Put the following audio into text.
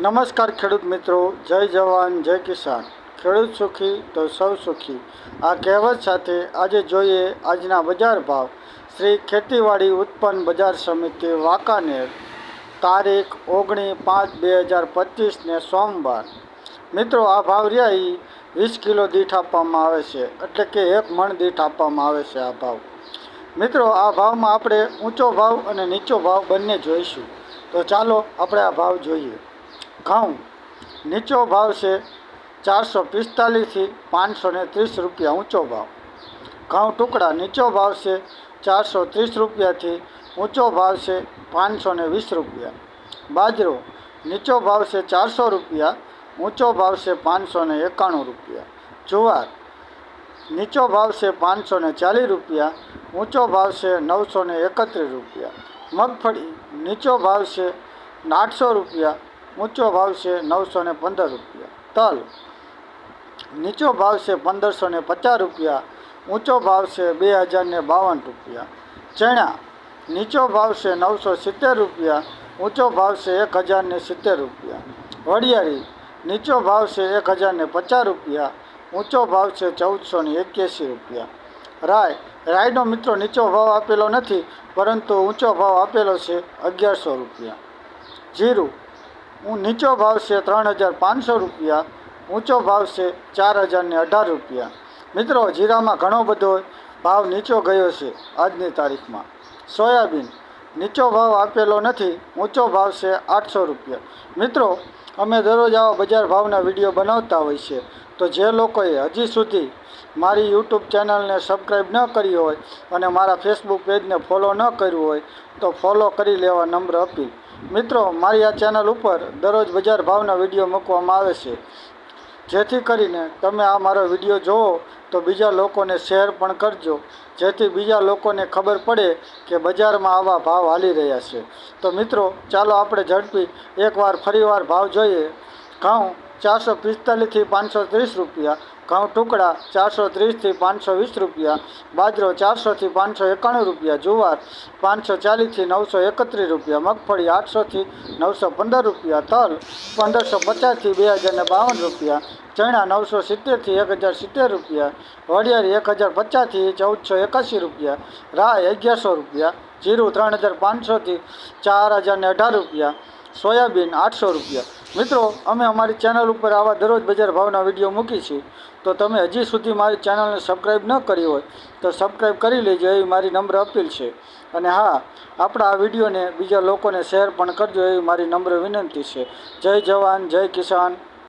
નમસ્કાર ખેડૂત મિત્રો, જય જવાન, જય કિસાન. ખેડૂત સુખી તો સૌ સુખી. આ કહેવત સાથે આજે જોઈએ આજના બજાર ભાવ. શ્રી ખેતીવાડી ઉત્પન્ન બજાર સમિતિ વાંકાનેર, તારીખ ઓગણીસ પાંચ બે હજાર પચીસને સોમવાર. મિત્રો, આ ભાવ રહ્યા વીસ કિલો દીઠ આપવામાં આવે છે, એટલે કે એક મણ દીઠ આપવામાં આવે છે આ ભાવ. મિત્રો, આ ભાવમાં આપણે ઊંચો ભાવ અને નીચો ભાવ બંને જોઈશું. તો ચાલો આપણે આ ભાવ જોઈએ. ઘઉં. નીચો ભાવ છે ચારસો પિસ્તાલીસથી પાંચસો ને ત્રીસ રૂપિયા ઊંચો ભાવ. ઘઉં ટુકડા નીચો ભાવ છે ચારસો ત્રીસ રૂપિયાથી ઊંચો ભાવ છે પાંચસો ને વીસ રૂપિયા. બાજરો નીચો ભાવ છે ચારસો રૂપિયા, ઊંચો ભાવ છે પાંચસો ને એકાણું રૂપિયા. જુવાર નીચો ભાવ છે પાંચસો ને ચાલીસ રૂપિયા, ઊંચો ભાવ છે નવસો ને એકત્રીસ રૂપિયા. મગફળી નીચો ભાવ છે આઠસો રૂપિયા ઊંચો ભાવ છે નવસો ને પંદર રૂપિયા. તલ. નીચો ભાવ છે પંદરસો ને પચાસ રૂપિયા. ઊંચો ભાવ છે બે હજાર ને બાવન રૂપિયા. ચણા. નીચો ભાવ છે નવસો સિત્તેર રૂપિયા. ઊંચો ભાવ છે એક હજાર ને સિત્તેર રૂપિયા. વડિયાળી નીચો ભાવ છે એક હજાર ને પચાસ રૂપિયા. ઊંચો ભાવ છે ચૌદસો ને એક્યાસી રૂપિયા. રાય. રાયનો મિત્રો નીચો ભાવ આપેલો નથી, પરંતુ ઊંચો ભાવ આપેલો છે અગિયારસો રૂપિયા. જીરું. હું નીચો ભાવ છે ત્રણ હજાર પાંચસો રૂપિયા, ઊંચો ભાવ છે ચાર હજારને અઢાર રૂપિયા. મિત્રો, જીરામાં ઘણો બધો ભાવ નીચો ગયો છે આજની તારીખમાં. સોયાબીન, નીચો ભાવ આપેલો નથી, ઊંચો ભાવ છે આઠસો રૂપિયા. મિત્રો, અમે દરરોજ આવા બજાર ભાવના વીડિયો બનાવતા હોય છે તો જે લોકોએ હજી સુધી મારી યુટ્યુબ ચેનલને સબસ્ક્રાઈબ ન કરી હોય અને મારા ફેસબુક પેજને ફોલો ન કર્યું હોય તો ફોલો કરી લેવા નમ્ર અપીલ. મિત્રો, મારી આ ચેનલ ઉપર દરરોજ બજાર ભાવના વીડિયો મૂકવામાં આવે છે. જેથી કરીને તમે આ મારો વીડિયો જુઓ તો બીજા લોકોને શેર પણ કરજો. જેથી બીજા લોકોને ખબર પડે કે બજારમાં આવા ભાવ હાલી રહ્યા છે. તો મિત્રો, ચાલો આપણે ઝડપી એકવાર ફરીવાર ભાવ જોઈએ. ઘઉં ચારસો પિસ્તાલીસથી પાંચસો ત્રીસ રૂપિયા, ઘઉં ટુકડા ચારસો ત્રીસથી પાંચસો વીસ રૂપિયા, બાજરો ચારસોથી પાંચસો એકાણું રૂપિયા, જુવાર પાંચસો ચાલીસથી નવસો એકત્રીસ રૂપિયા, મગફળી આઠસોથી નવસો પંદર રૂપિયા, તલ પંદરસો પચાસથી બે હજારને બાવન રૂપિયા, ચણા નવસો સિત્તેરથી એક હજાર સિત્તેર રૂપિયા વડિયાળી એક હજાર પચાસથી ચૌદસો એકાસી રૂપિયા રાય અગિયારસો રૂપિયા, જીરું ત્રણ હજાર પાંચસોથી ચાર હજારને અઢાર રૂપિયા સોયાબીન આઠસો રૂપિયા. મિત્રો, અમે અમારી ચેનલ ઉપર આવા દરરોજ બજાર ભાવના વીડિયો મૂકીશું તો તમે હજી સુધી મારી ચેનલને સબસ્ક્રાઈબ ન કરી હોય, તો સબસ્ક્રાઈબ કરી લેજો, એવી મારી નમ્ર અપીલ છે. અને હા, આપણા આ વિડીયોને બીજા લોકોને શેર પણ કરજો, એવી મારી નમ્ર વિનંતી છે. જય જવાન, જય કિસાન.